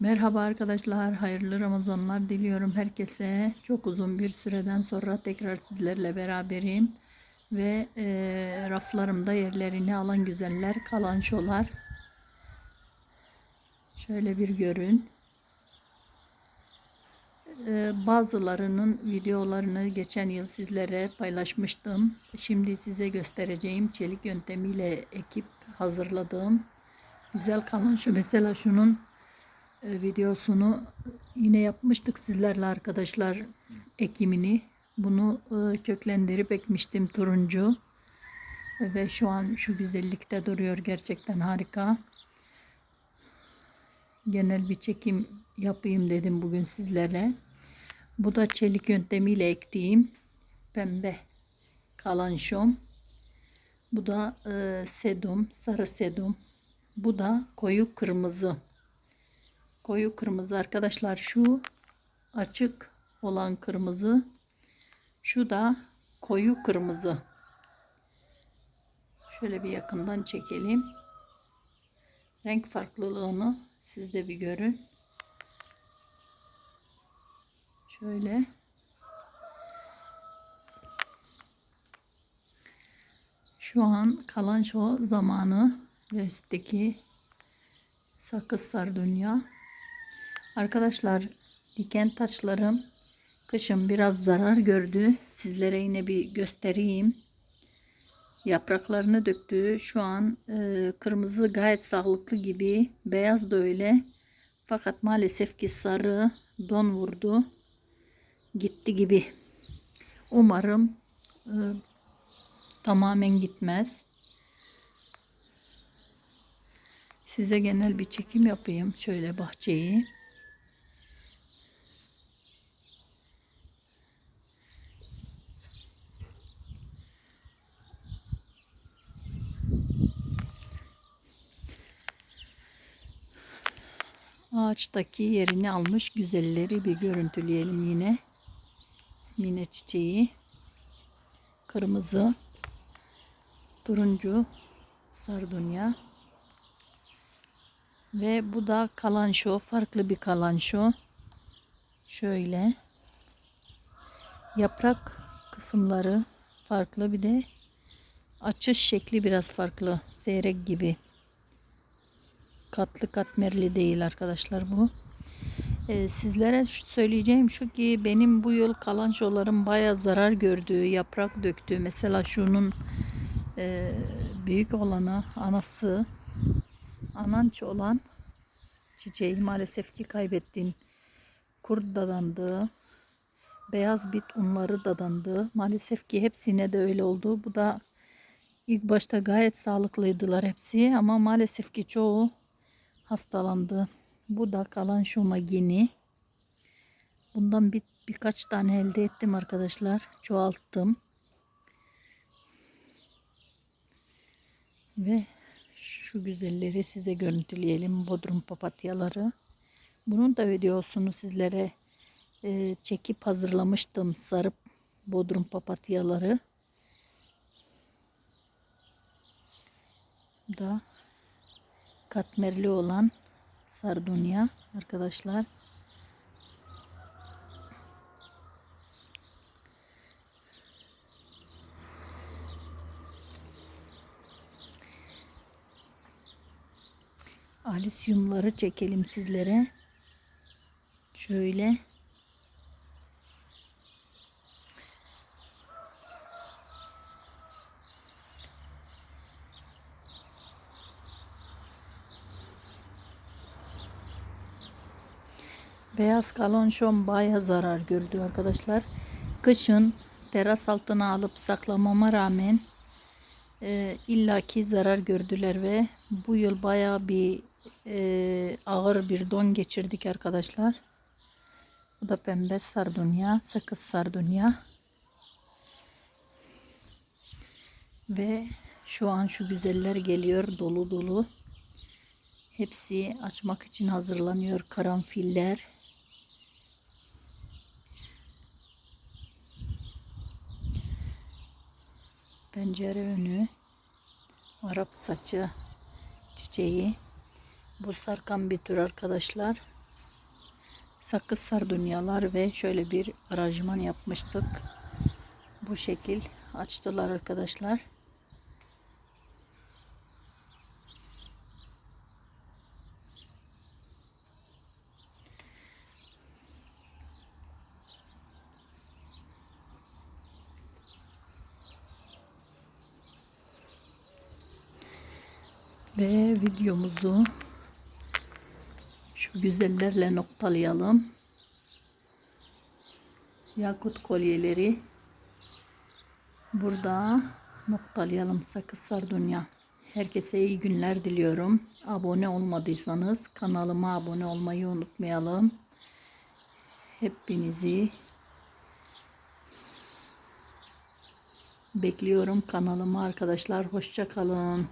Merhaba arkadaşlar, hayırlı Ramazanlar diliyorum herkese. Çok uzun bir süreden sonra tekrar sizlerle beraberim. Ve e, raflarımda yerlerini alan güzeller, kalan şolar. Şöyle bir görün. E, bazılarının videolarını geçen yıl sizlere paylaşmıştım. Şimdi size göstereceğim çelik yöntemiyle ekip hazırladığım güzel kalan şu mesela şunun videosunu yine yapmıştık sizlerle arkadaşlar ekimini. Bunu e, köklendirip ekmiştim turuncu. Ve şu an şu güzellikte duruyor gerçekten harika. Genel bir çekim yapayım dedim bugün sizlerle. Bu da çelik yöntemiyle ektiğim pembe kalanşom. Bu da e, sedum, sarı sedum. Bu da koyu kırmızı koyu kırmızı arkadaşlar şu açık olan kırmızı şu da koyu kırmızı. Şöyle bir yakından çekelim. Renk farklılığını siz de bir görün. Şöyle. Şu an kalan şu zamanı ve üstteki sakız sardunya Arkadaşlar diken taçlarım kışın biraz zarar gördü. Sizlere yine bir göstereyim. Yapraklarını döktü. Şu an e, kırmızı gayet sağlıklı gibi. Beyaz da öyle. Fakat maalesef ki sarı don vurdu. Gitti gibi. Umarım e, tamamen gitmez. Size genel bir çekim yapayım. Şöyle bahçeyi. Ağaçtaki yerini almış güzelleri bir görüntüleyelim yine. Mine çiçeği. Kırmızı. Turuncu. Sardunya. Ve bu da kalanşo. Farklı bir kalanşo. Şöyle. Yaprak kısımları farklı. Bir de açış şekli biraz farklı. Seyrek gibi katlı katmerli değil arkadaşlar bu. Ee, sizlere söyleyeceğim şu ki benim bu yıl kalançolarım baya zarar gördüğü, yaprak döktü. Mesela şunun e, büyük olanı, anası, ananç olan çiçeği maalesef ki kaybettim. Kurt dadandı. Beyaz bit unları dadandı. Maalesef ki hepsine de öyle oldu. Bu da ilk başta gayet sağlıklıydılar hepsi ama maalesef ki çoğu hastalandı. Bu da kalan şomagini. Bundan bir, birkaç tane elde ettim arkadaşlar. Çoğalttım. Ve şu güzelleri size görüntüleyelim. Bodrum papatyaları. Bunun da videosunu sizlere e, çekip hazırlamıştım. Sarıp bodrum papatyaları. da katmerli olan sardunya arkadaşlar. Alisyumları çekelim sizlere. Şöyle Beyaz kalonşon baya zarar gördü arkadaşlar. Kışın teras altına alıp saklamama rağmen e, illaki zarar gördüler ve bu yıl baya bir e, ağır bir don geçirdik arkadaşlar. Bu da pembe sardunya, sakız sardunya. Ve şu an şu güzeller geliyor dolu dolu. Hepsi açmak için hazırlanıyor karanfiller. Pencere önü, Arap saçı çiçeği. Bu sarkan bir tür arkadaşlar. sakız sardunyalar ve şöyle bir aranjman yapmıştık. Bu şekil açtılar arkadaşlar. Ve videomuzu şu güzellerle noktalayalım. Yakut kolyeleri burada noktalayalım sakız sardunya. Herkese iyi günler diliyorum. Abone olmadıysanız kanalıma abone olmayı unutmayalım. Hepinizi bekliyorum kanalıma arkadaşlar. Hoşça kalın.